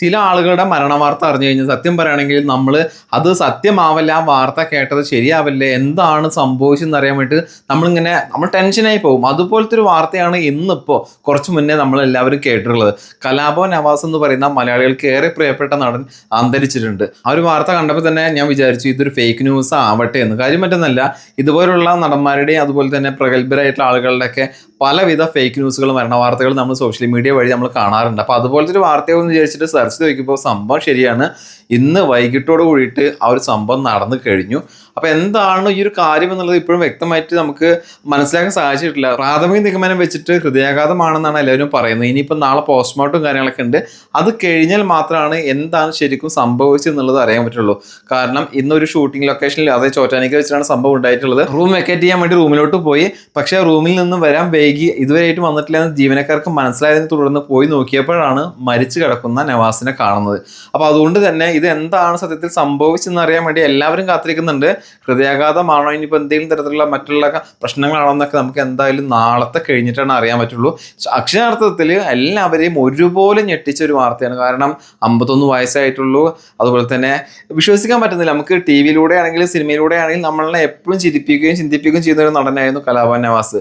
ചില ആളുകളുടെ മരണ വാർത്ത അറിഞ്ഞു കഴിഞ്ഞാൽ സത്യം പറയുകയാണെങ്കിൽ നമ്മൾ അത് സത്യമാവല്ല ആ വാർത്ത കേട്ടത് ശരിയാവല്ലേ എന്താണ് സംഭവിച്ചതെന്ന് അറിയാൻ വേണ്ടി നമ്മളിങ്ങനെ നമ്മൾ ടെൻഷനായി പോകും. അതുപോലത്തെ ഒരു വാർത്തയാണ് ഇന്നിപ്പോൾ കുറച്ച് മുന്നേ നമ്മൾ എല്ലാവരും കേട്ടിട്ടുള്ളത്. കലാഭവൻ നവാസ് എന്ന് പറയുന്ന മലയാളികൾക്ക് ഏറെ പ്രിയപ്പെട്ട നടൻ അന്തരിച്ചിട്ടുണ്ട്. ആ ഒരു വാർത്ത കണ്ടപ്പോൾ തന്നെ ഞാൻ വിചാരിച്ചു ഇതൊരു ഫേക്ക് ന്യൂസ് ആവട്ടെ എന്ന്. കാര്യം മറ്റൊന്നല്ല ഇതുപോലുള്ള നടന്മാരുടെയും അതുപോലെ തന്നെ പ്രഗത്ഭരായിട്ടുള്ള ആളുകളുടെയൊക്കെ പലവിധ ഫേക്ക് ന്യൂസുകളും മരണ വാർത്തകൾ നമ്മൾ സോഷ്യൽ മീഡിയ വഴി നമ്മൾ കാണാറുണ്ട്. അപ്പോൾ അതുപോലത്തെ ഒരു വാർത്തയെന്ന് വിചാരിച്ചിട്ട് സെർച്ച് വയ്ക്കുമ്പോൾ സംഭവം ശരിയാണ്. ഇന്ന് വൈകിട്ടോട് കൂടിയിട്ട് ആ ഒരു സംഭവം നടന്നു കഴിഞ്ഞു. അപ്പോൾ എന്താണ് ഈ ഒരു കാര്യം എന്നുള്ളത് ഇപ്പോഴും വ്യക്തമായിട്ട് നമുക്ക് മനസ്സിലാക്കാൻ സാധിച്ചിട്ടില്ല. പ്രാഥമിക നിഗമനം വെച്ചിട്ട് ഹൃദയാഘാതമാണെന്നാണ് എല്ലാവരും പറയുന്നത്. ഇനിയിപ്പോൾ നാളെ പോസ്റ്റ്മോർട്ടം കാര്യങ്ങളൊക്കെ ഉണ്ട്. അത് കഴിഞ്ഞാൽ മാത്രമാണ് എന്താണ് ശരിക്കും സംഭവിച്ചത് എന്നുള്ളത് അറിയാൻ പറ്റുള്ളൂ. കാരണം ഇന്നൊരു ഷൂട്ടിംഗ് ലൊക്കേഷനിൽ അതായത് ചോറ്റാനിക്ക വെച്ചിട്ടാണ് സംഭവം ഉണ്ടായിട്ടുള്ളത്. റൂം വെക്കേറ്റ് ചെയ്യാൻ വേണ്ടി റൂമിലോട്ട് പോയി. പക്ഷേ റൂമിൽ നിന്ന് വരാൻ വൈകി ഇതുവരെയായിട്ട് വന്നിട്ടില്ല എന്ന് ജീവനക്കാർക്ക് മനസ്സിലായതിനെ തുടർന്ന് പോയി നോക്കിയപ്പോഴാണ് മരിച്ചു കിടക്കുന്ന നവാസിനെ കാണുന്നത്. അപ്പോൾ അതുകൊണ്ട് തന്നെ ഇത് എന്താണ് സത്യത്തിൽ സംഭവിച്ചെന്ന് അറിയാൻ വേണ്ടി എല്ലാവരും കാത്തിരിക്കുന്നുണ്ട്. ഹൃദയാഘാതമാണോ ഇനിയിപ്പോൾ എന്തെങ്കിലും തരത്തിലുള്ള മറ്റുള്ള പ്രശ്നങ്ങളാണോ എന്നൊക്കെ നമുക്ക് എന്തായാലും നാളത്തെ കഴിഞ്ഞിട്ടാണ് അറിയാൻ പറ്റുള്ളൂ. അക്ഷരാർത്ഥത്തിൽ എല്ലാവരെയും ഒരുപോലെ ഞെട്ടിച്ച ഒരു വാർത്തയാണ്. കാരണം അമ്പത്തൊന്ന് വയസ്സായിട്ടുള്ളൂ. അതുപോലെ തന്നെ വിശ്വസിക്കാൻ പറ്റുന്നില്ല. നമുക്ക് ടി വിയിലൂടെ ആണെങ്കിലും സിനിമയിലൂടെ ആണെങ്കിലും നമ്മളെ എപ്പോഴും ചിരിപ്പിക്കുകയും ചിന്തിപ്പിക്കുകയും ചെയ്യുന്ന ഒരു നടനായിരുന്നു കലാഭവൻ നവാസ്.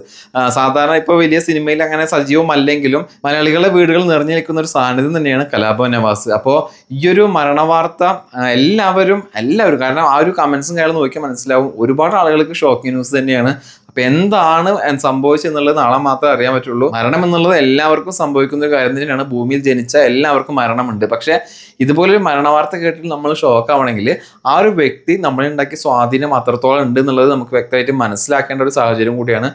സാധാരണ ഇപ്പോൾ വലിയ സിനിമയിൽ അങ്ങനെ സജീവമല്ലെങ്കിലും മലയാളികളുടെ വീടുകൾ നിറഞ്ഞു നിൽക്കുന്ന ഒരു സാന്നിധ്യം തന്നെയാണ് കലാഭവൻ നവാസ്. അപ്പോൾ ഈ ഒരു മരണവാർത്ത ആ, എല്ലാവരും എല്ലാവരും കാരണം ആ ഒരു കമൻസും കാര്യങ്ങൾ നോക്കിയാൽ മനസ്സിലാവും. ഒരുപാട് ആളുകൾക്ക് ഷോക്കിംഗ് ന്യൂസ് തന്നെയാണ്. അപ്പൊ എന്താണ് സംഭവിച്ചെന്നുള്ളത് നാളെ മാത്രമേ അറിയാൻ പറ്റുള്ളൂ. മരണം എന്നുള്ളത് എല്ലാവർക്കും സംഭവിക്കുന്ന ഒരു കാര്യം തന്നെയാണ്. ഭൂമിയിൽ ജനിച്ച എല്ലാവർക്കും മരണമുണ്ട്. പക്ഷെ ഇതുപോലൊരു മരണവാർത്ത കേട്ടിട്ട് നമ്മൾ ഷോക്ക് ആവണമെങ്കിൽ ആ ഒരു വ്യക്തി നമ്മളുണ്ടാക്കിയ സ്വാധീനം അത്രത്തോളം ഉണ്ട് എന്നുള്ളത് നമുക്ക് വ്യക്തമായിട്ട് മനസ്സിലാക്കേണ്ട ഒരു സാഹചര്യം കൂടിയാണ്.